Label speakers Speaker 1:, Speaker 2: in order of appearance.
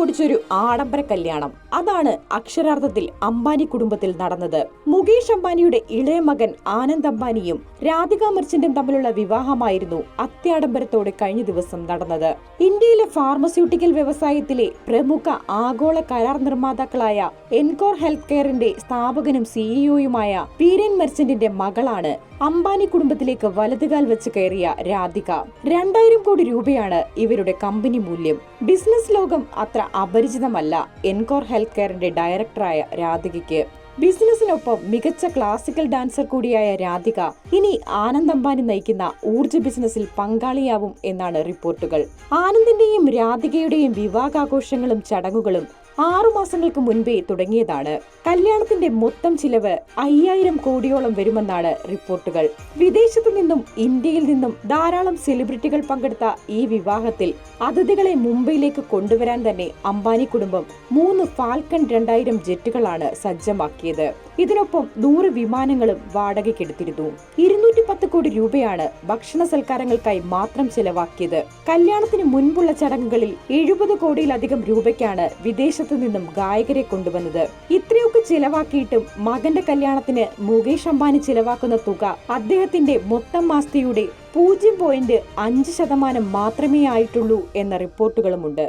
Speaker 1: പൊടിച്ചൊരു ആഡംബര കല്യാണം. അതാണ് അക്ഷരാർത്ഥത്തിൽ അംബാനി കുടുംബത്തിൽ നടന്നത്. മുകേഷ് അംബാനിയുടെ ഇളയ മകൻ ആനന്ദ് അംബാനിയും രാധിക മെർച്ചന്റും തമ്മിലുള്ള വിവാഹമായിരുന്നു അത്യാഡംബരത്തോടെ കഴിഞ്ഞ ദിവസം നടന്നത്. ഇന്ത്യയിലെ ഫാർമസ്യൂട്ടിക്കൽ വ്യവസായത്തിലെ പ്രമുഖ ആഗോള കരാർ നിർമ്മാതാക്കളായ എൻകോർ ഹെൽത്ത് കെയറിന്റെ സ്ഥാപകനും സിഇഒയുമായ വീരൻ മെർച്ചന്റിന്റെ മകളാണ് അംബാനി കുടുംബത്തിലേക്ക് വലതുകാൽ വെച്ച് കയറിയ രാധിക. രണ്ടായിരം കോടി രൂപയാണ് ഇവരുടെ കമ്പനി മൂല്യം. ബിസിനസ് ലോകം അത്ര അപരിചിതമല്ല എൻകോർ ഹെൽത്ത് കെയറിന്റെ ഡയറക്ടറായ രാധികയ്ക്ക്. ബിസിനസിനൊപ്പം മികച്ച ക്ലാസിക്കൽ ഡാൻസർ കൂടിയായ രാധിക ഇനി ആനന്ദ് അംബാനി നയിക്കുന്ന ഊർജ ബിസിനസിൽ പങ്കാളിയാവും എന്നാണ് റിപ്പോർട്ടുകൾ. ആനന്ദിന്റെയും രാധികയുടെയും വിവാഹാഘോഷങ്ങളും ചടങ്ങുകളും ആറുമാസങ്ങൾക്ക് മുൻപേ തുടങ്ങിയതാണ്. കല്യാണത്തിന്റെ മൊത്തം ചിലവ് അയ്യായിരം കോടിയോളം വരുമെന്നാണ് റിപ്പോർട്ടുകൾ. വിദേശത്തു നിന്നും ഇന്ത്യയിൽ നിന്നും ധാരാളം സെലിബ്രിറ്റികൾ പങ്കെടുത്ത ഈ വിവാഹത്തിൽ അതിഥികളെ മുംബൈയിലേക്ക് കൊണ്ടുവരാൻ തന്നെ അംബാനി കുടുംബം മൂന്ന് ഫാൽക്കൺ രണ്ടായിരം ജെറ്റുകളാണ് സജ്ജമാക്കിയത്. ഇതിനൊപ്പം നൂറ് വിമാനങ്ങളും വാടകയ്ക്കെടുത്തിരുന്നു. ഇരുന്നൂറ്റി പത്ത് കോടി രൂപയാണ് ഭക്ഷണ സൽക്കാരങ്ങൾക്കായി മാത്രം ചെലവാക്കിയത്. കല്യാണത്തിന് മുൻപുള്ള ചടങ്ങുകളിൽ എഴുപത് കോടിയിലധികം രൂപയ്ക്കാണ് വിദേശത്തു നിന്നും ഗായകരെ കൊണ്ടുവന്നത്. ഇത്രയൊക്കെ ചെലവാക്കിയിട്ടും മകന്റെ കല്യാണത്തിന് മുകേഷ് അംബാനി ചെലവാക്കുന്ന തുക അദ്ദേഹത്തിന്റെ മൊത്തം ആസ്തിയുടെ പൂജ്യം പോയിന്റ് അഞ്ച് ശതമാനം മാത്രമേ ആയിട്ടുള്ളൂ എന്ന റിപ്പോർട്ടുകളുമുണ്ട്.